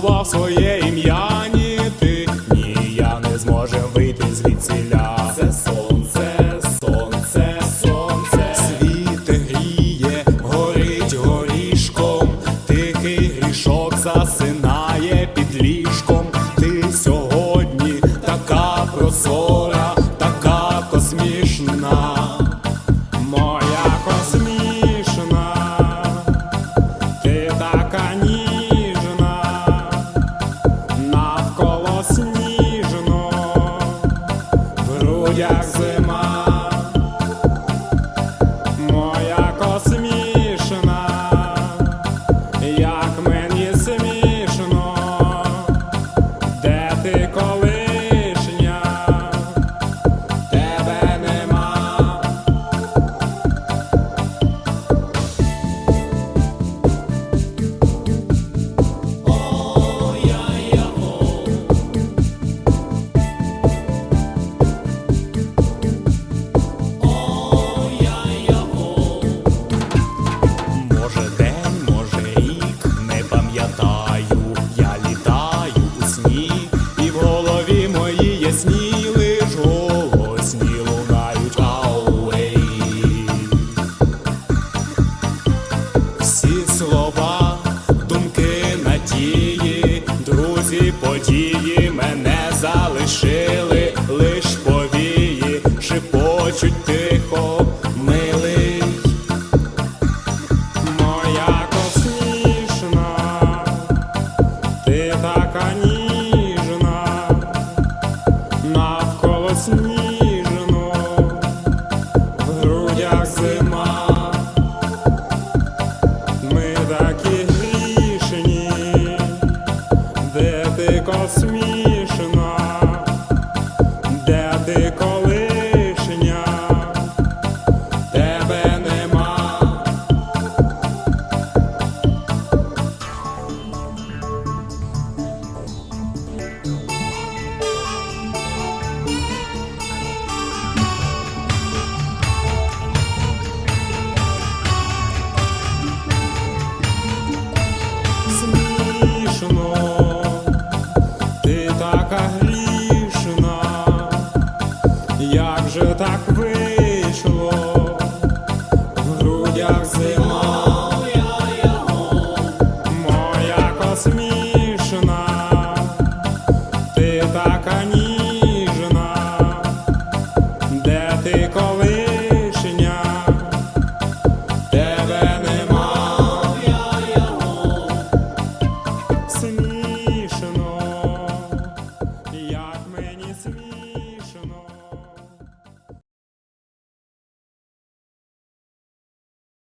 сховав своє. Події мене залишили, вже так вийшло, в грудях зима, моя космішна, ти така ніжна, де ти колишня, тебе нема, смішно, як мені смішно.